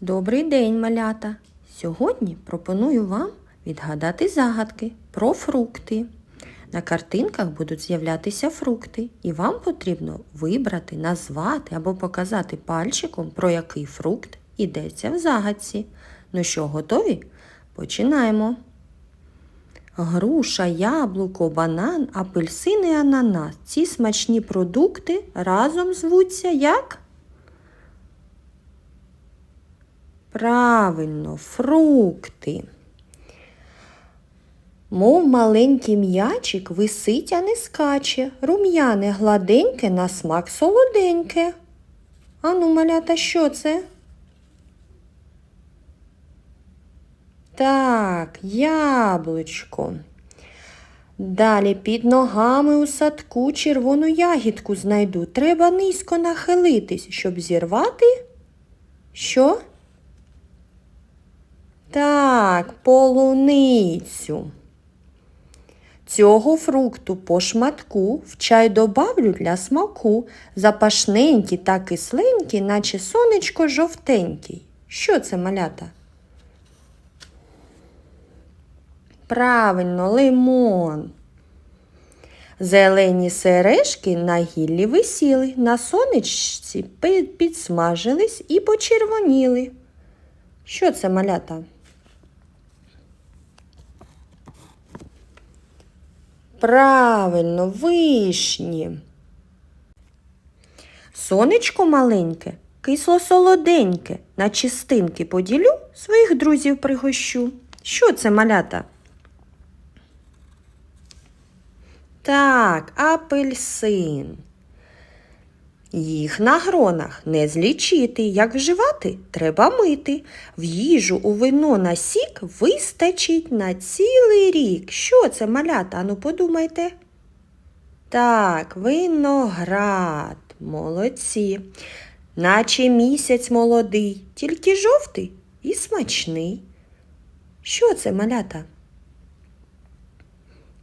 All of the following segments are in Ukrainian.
Добрий день, малята! Сьогодні пропоную вам відгадати загадки про фрукти. На картинках будуть з'являтися фрукти, і вам потрібно вибрати, назвати або показати пальчиком, про який фрукт йдеться в загадці. Ну що, готові? Починаємо. Груша, яблуко, банан, апельсин і ананас. Ці смачні продукти разом звуться як? Правильно, фрукти. Мов маленький м'ячик висить, а не скаче, рум'яне гладеньке на смак солоденьке. Ану, малята, що це? Так, яблучко. Далі під ногами у садку червону ягідку знайду. Треба низько нахилитись, щоб зірвати. Що? Так, полуницю. Цього фрукту по шматку в чай добавлю для смаку. Запашненький та кисленький, наче сонечко жовтенький. Що це малята? Правильно, лимон. Зелені сережки на гіллі висіли, на сонечці підсмажились і почервоніли. Що це малята? Правильно, вишні. Сонечко маленьке, кисло-солоденьке, на чистинки поділю, своїх друзів пригощу. Що це малята? Так, апельсин. Їх на гронах не злічити, як вживати, треба мити. В їжу у вино на сік вистачить на цілий рік. Що це, малята? Ану подумайте. Так, виноград, молодці. Наче місяць молодий, тільки жовтий і смачний. Що це, малята?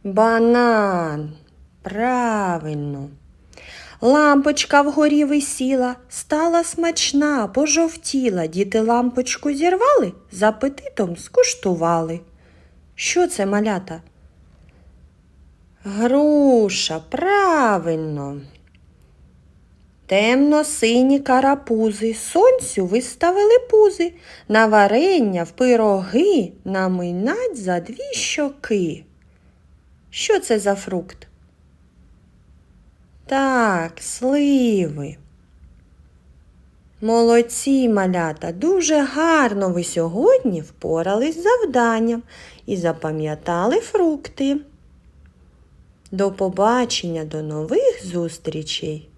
Банан. Правильно. Лампочка вгорі висіла, стала смачна, пожовтіла. Діти лампочку зірвали, з апетитом скуштували. Що це малята? Груша, правильно. Темно-сині карапузи, сонцю виставили пузи, на варення в пироги наминать за дві щоки. Що це за фрукт? Так, сливи. Молодці, малята, дуже гарно ви сьогодні впорались з завданням і запам'ятали фрукти. До побачення, до нових зустрічей!